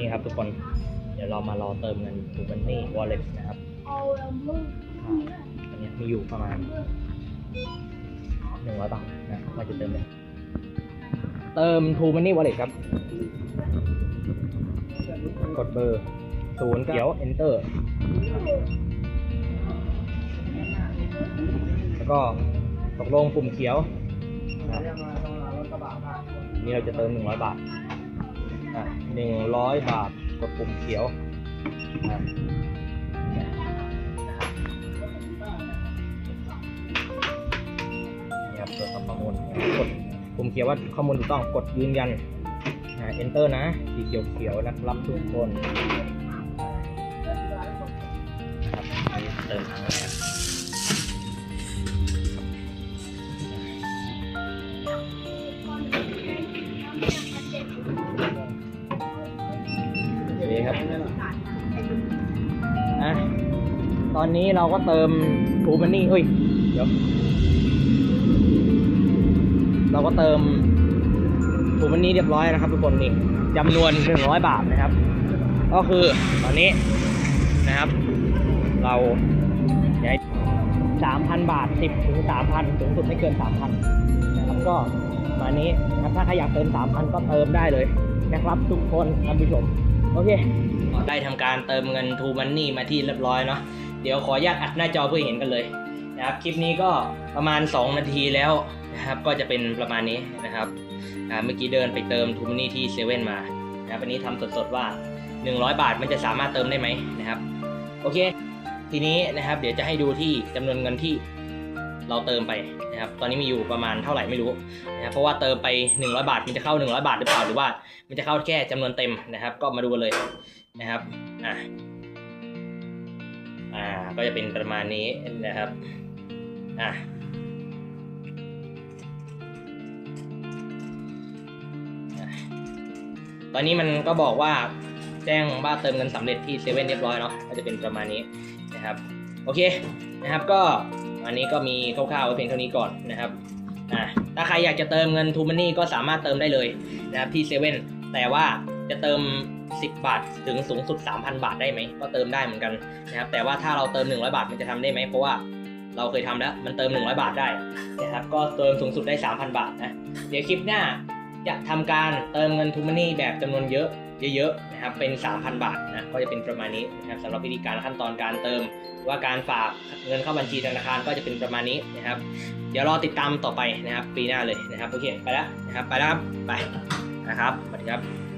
นี่ครับทุกคนเดี๋ยวเรามารอเติมเงินทูบันนี่วอลเล็ตนะครับอันนี้มีอยู่ประมาณหนึ่งร้อยบาทนะว่าจะเติมเลยเติมทูมันนี่วอลเล็ตครับ กดเบอร์ศูนย์เขียว enter แล้วก็ตกลงปุ่มเขียว นี่เราจะเติมหนึ่งร้อยบาท อะหนึ่งร้อยบาทกดปุ่มเขียวอะนี่ครับตัวจข้อมูลกดปุ่มเขียวว่าข้อมูลถูกต้องกดยืนยันนะ enter นะสีเขียวเขียวๆนะครับทุกคน โอเครับอะตอนนี้เราก็เติมทูมันนี่เฮ้ย เดี๋ยว เราก็เติมทูมันนี่เรียบร้อยนะครับทุกคนนี่จำนวนหนึ่งร้อยบาทนะครับ ก็คือตอนนี้นะครับ เราใช้สามพันบาทสิบถึงสามพันสูงสุดไม่เกินสามพันนะครับก็มานี้นะครับถ้าใครอยากเติมสามพันก็เติมได้เลยนะครับ ทุกคนท่านผู้ชม โอเค ได้ทำการเติมเงินทูมันนี่มาที่เรียบร้อยเนาะ เดี๋ยวขออนุญาตอัดหน้าจอเพื่อเห็นกันเลยนะครับ คลิปนี้ก็ประมาณ 2 นาทีแล้วนะครับ ก็จะเป็นประมาณนี้นะครับ อ่า เมื่อกี้เดินไปเติมทูมันนี่ที่เซเว่นมานะครับอันนี้ทำสดๆว่า 100 บาทมันจะสามารถเติมได้ไหมนะครับ โอเค ทีนี้นะครับ เดี๋ยวจะให้ดูที่จำนวนเงินที่ เราเติมไปนะครับตอนนี้มีอยู่ประมาณเท่าไหร่ไม่รู้นะครับเพราะว่าเติมไป 100 บาทมันจะเข้า 100 บาทหรือเปล่าหรือว่า มันจะเข้าแค่จำนวนเต็มนะครับ ก็มาดูกันเลยนะครับอ่าอ่าก็จะเป็นประมาณนี้นะครับอ่าตอนนี้มันก็บอกว่าแจ้งว่าเติมเงินสำเร็จที่เซเว่นเรียบร้อยเนาะก็จะเป็นประมาณนี้นะครับ โอเคนะครับก็ อันนี้ก็มีคร่าวๆไว้เพียงเท่านี้ก่อนนะครับอ่าถ้าใครอยากจะเติมเงินทูมันนี่ก็สามารถเติมได้เลยนะครับที่เซเว่นแต่ว่าจะเติม 10 บาทถึงสูงสุด 3,000 บาทได้ไหมก็เติมได้เหมือนกันนะครับแต่ว่าถ้าเราเติม 100 บาทมันจะทำได้ไหมเพราะว่าเราเคยทำแล้วมันเติม 100 บาทได้นะครับก็เติมสูงสุดได้ 3,000 บาทนะเดี๋ยวคลิปหน้าจะทำการเติมเงินทูมันนี่แบบจำนวนเยอะ เยอะๆนะครับเป็น 3,000 บาทนะก็จะเป็นประมาณนี้นะครับสำหรับวิธีการขั้นตอนการเติม ว่าการฝากเงินเข้าบัญชีธนาคารก็จะเป็นประมาณนี้นะครับ เดี๋ยวรอติดตามต่อไปนะครับปีหน้าเลยนะครับโอเคไปแล้วนะครับไปแล้วครับไปนะครับสวัสดีครับ